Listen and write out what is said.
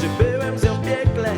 Czy byłem z nią piekle?